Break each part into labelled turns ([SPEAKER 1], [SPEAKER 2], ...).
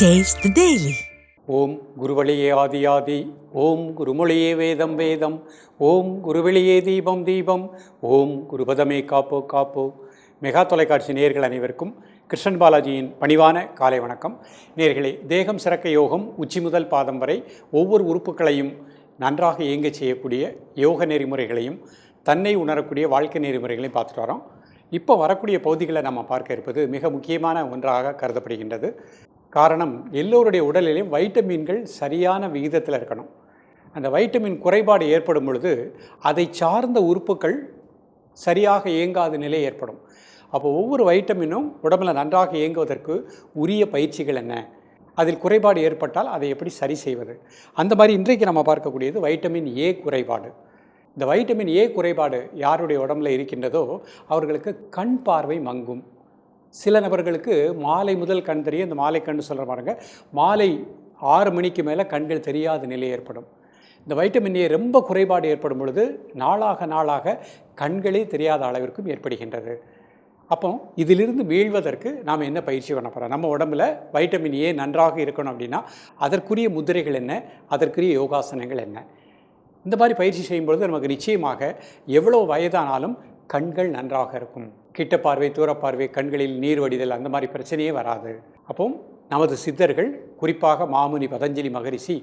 [SPEAKER 1] Taste the Daily.
[SPEAKER 2] ஓம் குருவழியே ஆதி ஓம் குருமொழியே வேதம் வேதம் ஓம் குருவெளியே தீபம் தீபம் ஓம் குருபதமே காப்போ காப்போ. மெகா தொலைக்காட்சி நேயர்கள் அனைவருக்கும் கிருஷ்ணன் பாலாஜியின் பணிவான காலை வணக்கம். நேர்களே தேகம் சிறக்க யோகம் உச்சி முதல் பாதம் வரை ஒவ்வொரு உறுப்புகளையும் நன்றாக இயங்கச் செய்யக்கூடிய யோக நெறிமுறைகளையும் தன்னை உணரக்கூடிய வாழ்க்கை நெறிமுறைகளையும் பார்த்துட்டு வரோம். இப்போ வரக்கூடிய பகுதிகளை நம்ம பார்க்க இருப்பது மிக முக்கியமான ஒன்றாக கருதப்படுகின்றது. காரணம் எல்லோருடைய உடலிலும் வைட்டமின்கள் சரியான விகிதத்தில் இருக்கணும். அந்த வைட்டமின் குறைபாடு ஏற்படும் பொழுது அதை சார்ந்த உறுப்புகள் சரியாக இயங்காத நிலை ஏற்படும். அப்போ ஒவ்வொரு வைட்டமினும் உடம்புல நன்றாக இயங்குவதற்கு உரிய பயிற்சிகள் என்ன? அதில் குறைபாடு ஏற்பட்டால் அதை எப்படி சரி செய்வது? அந்த மாதிரி இன்றைக்கு நம்ம பார்க்கக்கூடியது வைட்டமின் ஏ குறைபாடு. இந்த வைட்டமின் ஏ குறைபாடு யாருடைய உடம்புல இருக்கின்றதோ அவர்களுக்கு கண் பார்வை மங்கும். சில நபர்களுக்கு மாலை முதல் கண் தெரியும். இந்த மாலை கண் சொல்கிற பாருங்க. மாலை ஆறு மணிக்கு மேலே கண்கள் தெரியாத நிலை ஏற்படும். இந்த வைட்டமின் ஏ ரொம்ப குறைபாடு ஏற்படும் பொழுது நாளாக நாளாக கண்களே தெரியாத அளவிற்கும் ஏற்படுகின்றது. அப்போ இதிலிருந்து மீள்வதற்கு நாம் என்ன பயிற்சி பண்ண போகிறோம் நம்ம உடம்புல வைட்டமின் ஏ நன்றாக இருக்கணும் அப்படின்னா அதற்குரிய முதிரைகள் என்ன? அதற்குரிய யோகாசனங்கள் என்ன? இந்த மாதிரி பயிற்சி செய்யும்பொழுது நமக்கு நிச்சயமாக எவ்வளோ வயதானாலும் கண்கள் நன்றாக இருக்கும். கிட்ட பார்வை தூரப்பார்வை கண்களில் நீர் வடிதல் அந்த மாதிரி பிரச்சனையே வராது. அப்போ நமது சித்தர்கள் குறிப்பாக மாமுனி பதஞ்சலி மகரிஷி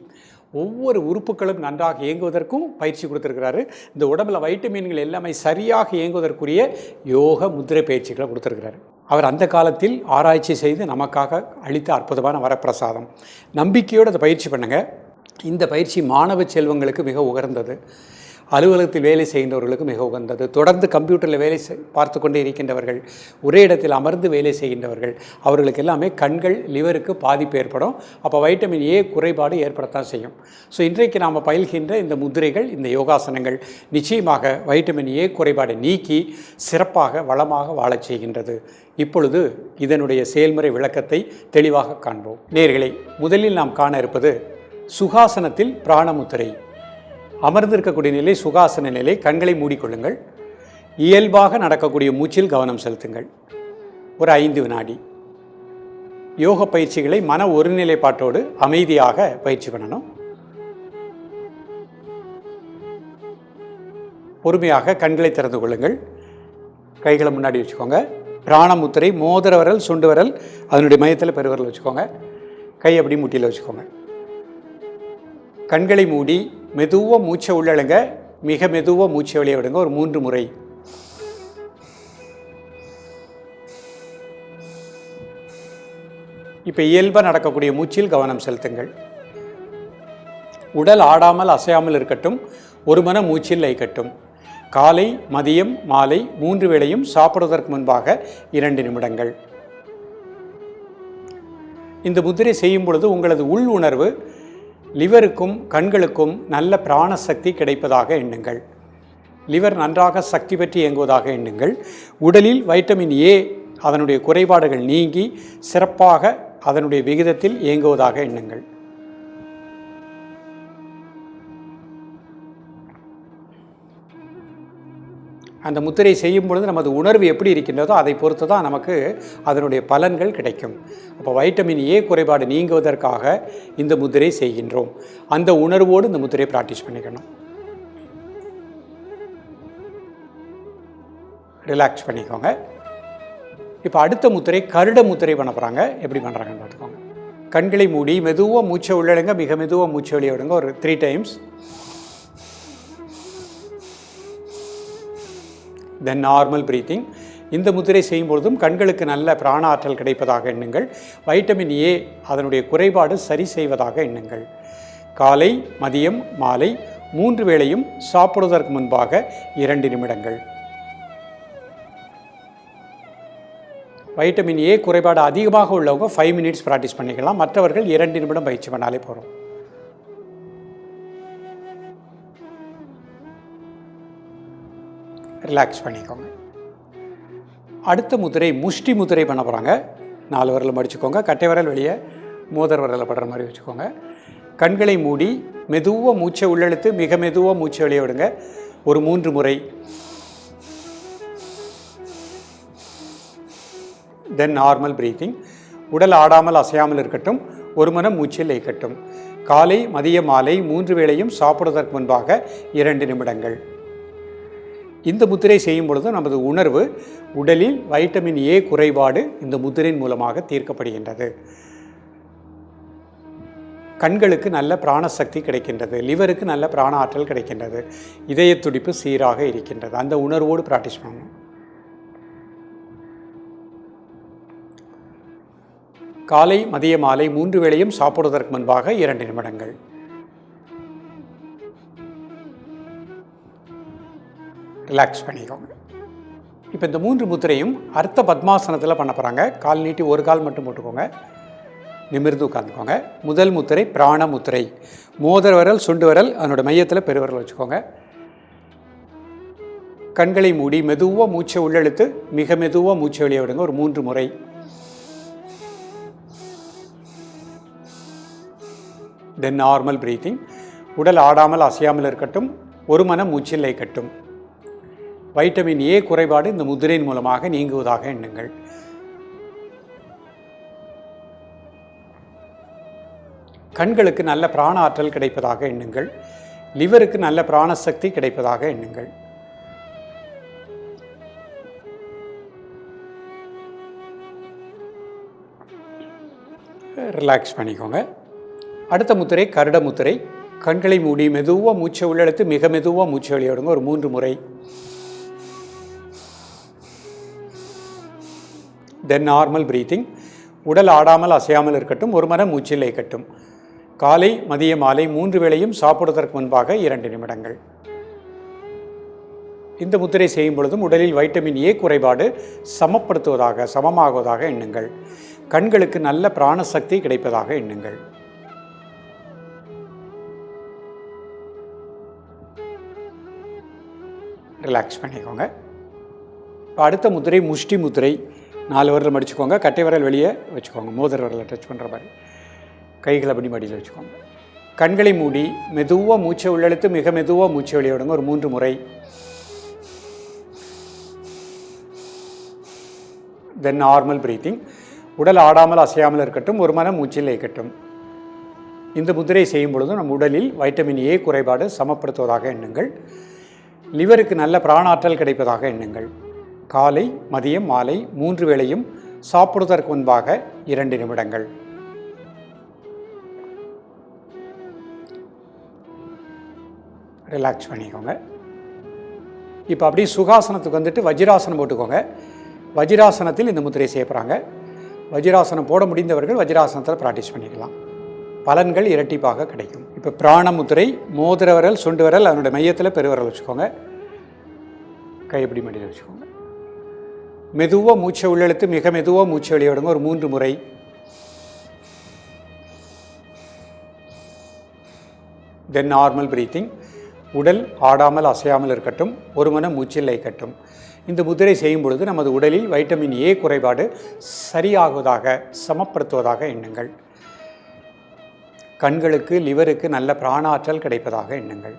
[SPEAKER 2] ஒவ்வொரு உறுப்புகளும் நன்றாக இயங்குவதற்கும் பயிற்சி கொடுத்துருக்கிறாரு. இந்த உடம்பில் வைட்டமின்கள் எல்லாமே சரியாக இயங்குவதற்குரிய யோக முத்திரை பயிற்சிகளை கொடுத்துருக்கிறாரு. அவர் அந்த காலத்தில் ஆராய்ச்சி செய்து நமக்காக அளித்த அற்புதமான வரப்பிரசாதம். நம்பிக்கையோடு அதை பயிற்சி பண்ணுங்கள் இந்த பயிற்சி மாணவ செல்வங்களுக்கு மிக உகர்ந்தது அலுவலகத்தில் வேலை செய்கின்றவர்களுக்கு மிக உகந்தது. தொடர்ந்து கம்ப்யூட்டரில் வேலை செய் பார்த்து கொண்டே இருக்கின்றவர்கள் ஒரே இடத்தில் அமர்ந்து வேலை செய்கின்றவர்கள் அவர்களுக்கு எல்லாமே கண்கள் லிவருக்கு பாதிப்பு ஏற்படும். அப்போ வைட்டமின் ஏ குறைபாடு ஏற்படத்தான் செய்யும். ஸோ இன்றைக்கு நாம் பயில்கின்ற இந்த முதிரைகள் இந்த யோகாசனங்கள் நிச்சயமாக வைட்டமின் ஏ குறைபாடை நீக்கி சிறப்பாக வளமாக வாழச் செய்கின்றது. இப்பொழுது இதனுடைய செயல்முறை விளக்கத்தை தெளிவாக காண்போம். நேர்களை முதலில் நாம் காண இருப்பது சுகாசனத்தில் பிராணமுத்திரை. அமர்ந்திருக்கக்கூடிய நிலை சுகாசன நிலை கண்களை மூடிக்கொள்ளுங்கள். இயல்பாக நடக்கக்கூடிய மூச்சில் கவனம் செலுத்துங்கள். ஒரு ஐந்து வினாடி. யோக பயிற்சிகளை மன ஒருநிலைப்பாட்டோடு அமைதியாக பயிற்சி பண்ணணும். பொறுமையாக கண்களை திறந்து கொள்ளுங்கள். கைகளை முன்னாடி வச்சுக்கோங்க. பிராணமுத்திரை மோதிர விரல் சுண்டு விரல் அதனுடைய மையத்தில் பெருவரல் வச்சுக்கோங்க. கை அப்படி முட்டியில் வச்சுக்கோங்க. கண்களை மூடி மெதுவாக மூச்சை உள்ளழுங்க மிக மெதுவாக மூச்சை வெளியே விடுங்க. ஒரு மூன்று முறை. இப்போ இயல்பாக நடக்கக்கூடிய மூச்சில் கவனம் செலுத்துங்கள். உடல் ஆடாமல் அசையாமல் இருக்கட்டும் ஒரு மன மூச்சில் லைக்கட்டும் காலை மதியம் மாலை மூன்று வேளையும் சாப்பிடுவதற்கு முன்பாக இரண்டு நிமிடங்கள். இந்த முத்திரை செய்யும் பொழுது உங்களது உள் உணர்வு லிவருக்கும் கண்களுக்கும் நல்ல பிராண சக்தி கிடைப்பதாக எண்ணுங்கள். லிவர் நன்றாக சக்தி பெற்று இயங்குவதாக எண்ணுங்கள். உடலில் வைட்டமின் ஏ அதனுடைய குறைபாடுகள் நீங்கி சிறப்பாக அதனுடைய விகிதத்தில் இயங்குவதாக எண்ணுங்கள். அந்த முத்திரை செய்யும் பொழுது நமது உணர்வு எப்படி இருக்கின்றதோ அதை பொறுத்து தான் நமக்கு அதனுடைய பலன்கள் கிடைக்கும். அப்போ வைட்டமின் ஏ குறைபாடு நீங்குவதற்காக இந்த முத்திரை செய்கின்றோம். அந்த உணர்வோடு இந்த முத்திரையை ப்ராக்டிஸ் பண்ணிக்கணும். ரிலாக்ஸ் பண்ணிக்கோங்க. இப்போ அடுத்த முத்திரை கருட முத்திரை பண்ண போகிறாங்க எப்படி பண்ணுறாங்கன்னு பார்த்துக்கோங்க. கண்களை மூடி மெதுவாக மூச்சை உள்ளடங்க மிக மெதுவாக மூச்சை வெளியே விடுங்க. ஒரு three times then normal breathing இந்த முத்திரை செய்யும் பொழுதும் கண்களுக்கு நல்ல பிராண ஆற்றல் கிடைப்பதாக எண்ணுங்கள். வைட்டமின் ஏ அதனுடைய குறைபாடு சரி செய்வதாக எண்ணுங்கள். காலை மதியம் மாலை மூன்று வேளையும் சாப்பிடுவதற்கு முன்பாக இரண்டு நிமிடங்கள். வைட்டமின் ஏ குறைபாடு அதிகமாக உள்ளவங்க ஃபைவ் மினிட்ஸ் ப்ராக்டிஸ் பண்ணிக்கலாம். மற்றவர்கள் இரண்டு நிமிடம் பயிற்சி பண்ணாலே போகிறோம் ரிலாக்ஸ் பண்ணிக்கோங்க. அடுத்த முதிரை முஷ்டி முதிரை பண்ண போகிறாங்க நாலு விரலை மடிச்சுக்கோங்க. கட்டை விரல் வெளியே மோதர் விரலை படுற மாதிரி வச்சுக்கோங்க. கண்களை மூடி மெதுவாக மூச்சை உள்ளெழுத்து மிக மெதுவாக மூச்சை வெளியே விடுங்க. ஒரு மூன்று முறை. தென் நார்மல் ப்ரீத்திங் உடல் ஆடாமல் அசையாமல் இருக்கட்டும். ஒரு மனம் மூச்சில் லைக்கட்டும் காலை மதிய மாலை மூன்று வேளையும் சாப்பிடுவதற்கு முன்பாக இரண்டு நிமிடங்கள். இந்த முத்திரை செய்யும் பொழுது நமது உணர்வு உடலில் வைட்டமின் ஏ குறைபாடு இந்த முத்திரையின் மூலமாக தீர்க்கப்படுகின்றது. கண்களுக்கு நல்ல பிராணசக்தி கிடைக்கின்றது. லிவருக்கு நல்ல பிராண ஆற்றல் கிடைக்கின்றது. இதய துடிப்பு சீராக இருக்கின்றது. அந்த உணர்வோடு ப்ராக்டிஸ் பண்ணணும் காலை மதிய மாலை மூன்று வேளையும் சாப்பிடுவதற்கு முன்பாக இரண்டு நிமிடங்கள். ரிலாக்ஸ் பண்ணிக்கோங்க. இப்போ இந்த மூன்று முத்திரையும் அர்த்த பத்மாசனத்தில் பண்ண போகிறாங்க கால் நீட்டி ஒரு கால் மட்டும் போட்டுக்கோங்க. நிமிர்ந்து உட்காந்துக்கோங்க முதல் முத்திரை பிராண முத்திரை. மோதர் விரல் சுண்டு விரல் அதனோட மையத்தில் பெருவிரல் வச்சுக்கோங்க. கண்களை மூடி மெதுவாக மூச்சை உள்ளெழுத்து மிக மெதுவாக மூச்சை வெளியே விடுங்க. ஒரு மூன்று முறை. தென் நார்மல் பிரீத்திங் உடல் ஆடாமல் அசையாமல் இருக்கட்டும். ஒரு மனம் மூச்சில்லை கட்டும் வைட்டமின் ஏ குறைபாடு இந்த முதிரையின் மூலமாக நீங்குவதாக எண்ணுங்கள். கண்களுக்கு நல்ல பிராண ஆற்றல் கிடைப்பதாக எண்ணுங்கள். லிவருக்கு நல்ல பிராணசக்தி கிடைப்பதாக எண்ணுங்கள். ரிலாக்ஸ் பண்ணிக்கோங்க. அடுத்த முத்திரை கருட முத்திரை. கண்களை மூடி மெதுவாக மூச்சை உள்ளெடுத்து மிக மெதுவாக மூச்சை வெளியிடுங்க ஒரு மூன்று முறை. தென் நார்மல் ப்ரீத்திங் உடல் ஆடாமல் அசையாமல் இருக்கட்டும் ஒரு மன மூச்சில் லைக்கட்டும் காலை மதிய மாலை மூன்று வேளையும் சாப்பிடுவதற்கு முன்பாக இரண்டு நிமிடங்கள். இந்த முத்திரை செய்யும் பொழுதும் உடலில் வைட்டமின் ஏ குறைபாடு சமப்படுத்துவதாக சமமாகுவதாக எண்ணுங்கள். கண்களுக்கு நல்ல பிராணசக்தி கிடைப்பதாக எண்ணுங்கள். ரிலாக்ஸ் பண்ணிக்கோங்க. அடுத்த முத்திரை முஷ்டி முத்திரை. நாலு விரல் மடிச்சுக்கோங்க கட்டை விரல் வெளியே வச்சுக்கோங்க மோதிர விரலை டச் பண்ணுற மாதிரி. கைகளை அப்படி மடியில் வச்சுக்கோங்க. கண்களை மூடி மெதுவாக மூச்சை உள்ளெழுத்து மிக மெதுவாக மூச்சை வெளியே விடுங்க. ஒரு மூன்று முறை. தென் நார்மல் பிரீத்திங் உடல் ஆடாமல் அசையாமல் இருக்கட்டும் ஒரு மனம் மூச்சில் இயக்கட்டும். இந்த முதிரை செய்யும் பொழுதும் நம் உடலில் வைட்டமின் ஏ குறைபாடு சமப்படுத்துவதாக எண்ணுங்கள். லிவருக்கு நல்ல பிராணாற்றல் கிடைப்பதாக எண்ணுங்கள். காலை மதியம் மாலை மூன்று வேளையும் சாப்பிடுவதற்கு முன்பாக இரண்டு நிமிடங்கள். ரிலாக்ஸ் பண்ணிக்கோங்க. இப்போ அப்படியே சுகாசனத்துக்கு வந்துட்டு வஜ்ராசனம் போட்டுக்கோங்க. வஜ்ராசனத்தில் இந்த முத்திரை செய்யப்படுறாங்க வஜ்ராசனம் போட முடிந்தவர்கள் வஜ்ராசனத்தில் ப்ராக்டிஸ் பண்ணிக்கலாம். பலன்கள் இரட்டிப்பாக கிடைக்கும். இப்போ பிராண முத்திரை மோதிர விரல் சுண்டு விரல் அதனுடைய மையத்தில் பெருவரல் வச்சுக்கோங்க. கைப்பிடி மடியில் வச்சுக்கோங்க. மெதுவாக மூச்சை உள்ளெழுத்து மிக மெதுவாக மூச்சை வெளியிடுங்க ஒரு மூன்று முறை. தென் நார்மல் பிரீத்திங் உடல் ஆடாமல் அசையாமல் இருக்கட்டும். ஒரு மன மூச்சில் கட்டும் இந்த முதிரை செய்யும் பொழுது நமது உடலில் வைட்டமின் ஏ குறைபாடு சரியாகுவதாக சமப்படுத்துவதாக எண்ணுங்கள். கண்களுக்கு லிவருக்கு நல்ல பிராணாற்றல் கிடைப்பதாக எண்ணுங்கள்.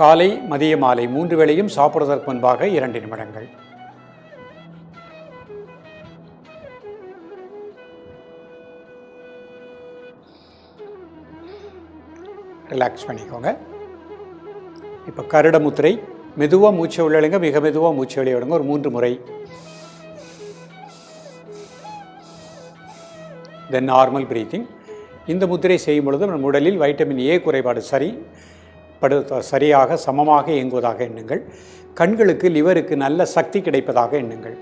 [SPEAKER 2] காலை மதிய மாலை மூன்று வேளையும் சாப்பிடுவதற்கு முன்பாக இரண்டு நிமிடங்கள். ரிலாக்ஸ் பண்ணிக்கோங்க. இப்போ கருட முத்திரை மெதுவாக மூச்சை உள்ளழுங்க மிக மெதுவாக மூச்சை வெளியே விடுங்க ஒரு மூன்று முறை. தென் நார்மல் பிரீத்திங் இந்த முத்திரை செய்யும் பொழுது நம் உடலில் வைட்டமின் ஏ குறைபாடு சரி. படு சரியாக சமமாக இயங்குவதாக எண்ணுங்கள். கண்களுக்கு லிவருக்கு நல்ல சக்தி கிடைப்பதாக எண்ணுங்கள்.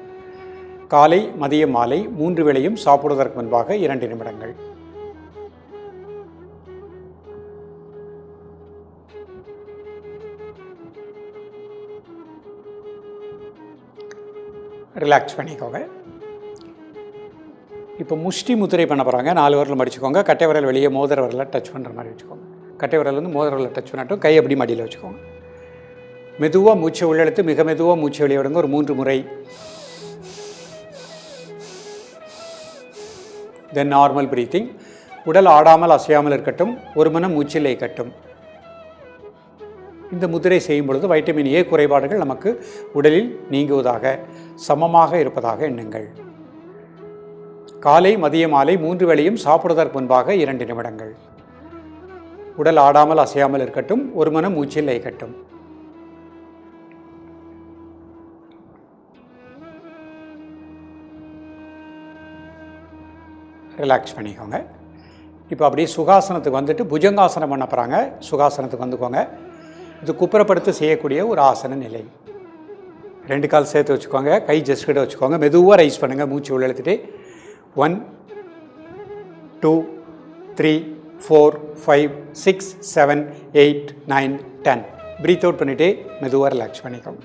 [SPEAKER 2] காலை மதிய மாலை மூன்று வேளையும் சாப்பிடுவதற்கு முன்பாக இரண்டு நிமிடங்கள். ரிலாக்ஸ் பண்ணிக்கோங்க. இப்போ முஷ்டி முத்திரை பண்ண போகிறாங்க நாலு வரலும் மடிச்சுக்கோங்க. கட்டை விரல் வெளியே மோதிர வரல டச் பண்ணுற மாதிரி வச்சுக்கோங்க. கட்டை விரல் வந்து மோதிர டச் பண்ணட்டும் கை அப்படி மடியில் வச்சுக்கோங்க. மெதுவாக மூச்சை உள்ளெடுத்து மிக மெதுவாக மூச்சை வெளியிடுங்க ஒரு மூன்று முறை. தென் நார்மல் பிரீத்திங் உடல் ஆடாமல் அசையாமல் இருக்கட்டும். ஒரு மனம் மூச்சில் கட்டும் இந்த முதிரை செய்யும் பொழுது வைட்டமின் ஏ குறைபாடுகள் நமக்கு உடலில் நீங்குவதாக சமமாக இருப்பதாக எண்ணுங்கள். காலை மதிய மாலை மூன்று வேளையும் சாப்பிடுவதற்கு முன்பாக இரண்டு நிமிடங்கள். உடல் ஆடாமல் அசையாமல் இருக்கட்டும் ஒரு மனம் மூச்சில் லயிக்கட்டும் ரிலாக்ஸ் பண்ணிக்கோங்க. இப்போ அப்படியே சுகாசனத்துக்கு வந்துட்டு புஜங்காசனம் பண்ண போகிறாங்க சுகாசனத்துக்கு வந்துக்கோங்க. இது குப்புறப்படுத்த செய்யக்கூடிய ஒரு ஆசன நிலை. ரெண்டு கால் சேர்த்து வச்சுக்கோங்க. கை ஜஸ்ட் கிட்ட வச்சுக்கோங்க. மெதுவாக ரைஸ் பண்ணுங்கள் மூச்சு உள்ள எழுத்துட்டு one two three four five six seven eight nine ten breath out பண்ணிவிட்டு மெதுவாக ரிலாக்ஸ் பண்ணிக்கோங்க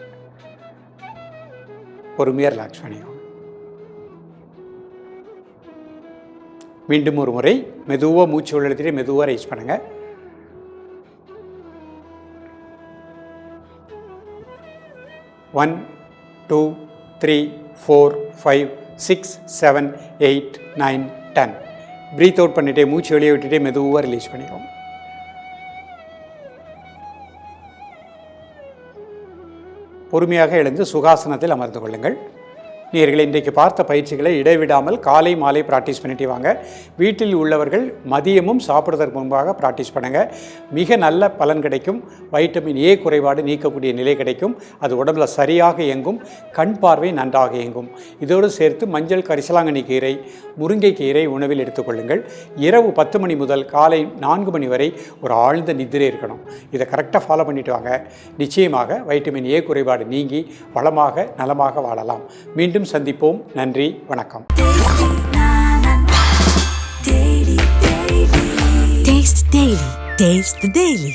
[SPEAKER 2] பொறுமையாக ரிலாக்ஸ் பண்ணிக்கோங்க மீண்டும் ஒரு முறை மெதுவாக மூச்சு உள்ள மெதுவாக ரைஸ் பண்ணுங்கள் one two three four five six seven eight nine ten breath out பண்ணிட்டே மூச்சு வெளியே விட்டுட்டே மெதுவாக ரிலீஸ் பண்ணிடுவோம். பொறுமையாக எழுந்து சுகாசனத்தில் அமர்ந்து கொள்ளுங்கள். நீர்கள் இன்றைக்கு பார்த்த பயிற்சிகளை இடைவிடாமல் காலை மாலை ப்ராக்டிஸ் பண்ணிட்டு வாங்க. வீட்டில் உள்ளவர்கள் மதியமும் சாப்பிடுவதற்கு முன்பாக ப்ராக்டிஸ் பண்ணுங்கள் மிக நல்ல பலன் கிடைக்கும். வைட்டமின் ஏ குறைபாடு நீக்கக்கூடிய நிலை கிடைக்கும். அது உடம்புல சரியாக இயங்கும். கண் பார்வை நன்றாக இயங்கும். இதோடு சேர்த்து மஞ்சள் கரிசலாங்கண்ணி கீரை முருங்கை கீரை உணவில் எடுத்துக்கொள்ளுங்கள் இரவு பத்து மணி முதல் காலை நான்கு மணி வரை ஒரு ஆழ்ந்த நிதிரை இருக்கணும். இதை கரெக்டாக ஃபாலோ பண்ணிட்டு வாங்க. நிச்சயமாக வைட்டமின் ஏ குறைபாடு நீங்கி வளமாக நலமாக வாழலாம். மீண்டும் சந்திப்போம் நன்றி வணக்கம்
[SPEAKER 1] Taste Daily. Taste the Daily.